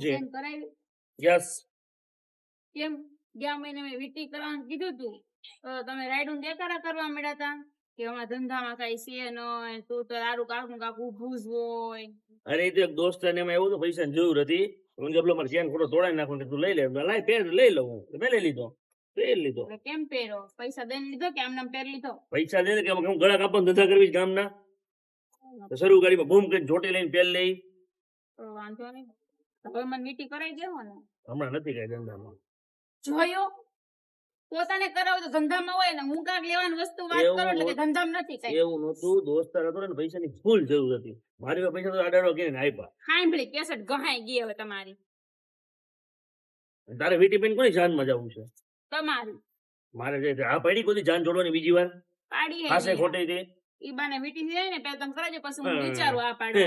શું છે? યસ. કેમ? ગયા મહિને મેં વીટી કરવાનું કીધું તું. તો તમે રાઈડું દેખાડા કરવા મળ્યા હતા કે હમણાં ધંધામાં કઈ છે નય તું તો તારું કાકું કાકું ઉભું જ હોય. અરે તો એક દોસ્ત ને એમાં એવું તો પૈસાની જરૂર હતી. હું જબલો મારે ચેન ખોટો તોડાઈ નાખું તું લઈ લે. લાઈ પહેર લઈ લઉં મેં લઈ લીધો. પહેર લીધો. કેમ પહેરો? પૈસા દઈને લીધો કે આમ પહેર લીધો? પૈસા દે ને કે હું ગળા કાપવાનો ધંધા કરવી ગામના? શરૂ ગાડીમાં બૂમ કરીને જોટી લઈને પહેર લઈ. વાંધો નહીં. હવે મને વીટી કરાવી દેવો ને. હમણાં નથી કઈ ધંધામાં. જોયો? પોતાને કરાવો તો ધંધામાં હોય ને હું કાંક લેવાની વસ્તુ વાત કરો એટલે કે ધંધામાં નથી કઈ. એવું નહોતું. દોસ્તાર હતો ને પૈસાની ફૂલ જરૂર હતી. મારી પાસે પૈસા તો આડાડો કરીને આપ્યા સાંભળી કેસેટ ગહાઈ ગઈ હવે તમારી. તારે વીટી પેન કોની જાનમાં જવું છે? તમારી. મારે જે આ પડી કોઈ જાન જોડવાની બીજી વાર? પાડી પાસે ખોટી હતી. ઈ બાને વીટી ને પેલા તમે કરાવજો પછી હું વિચારું આ હે.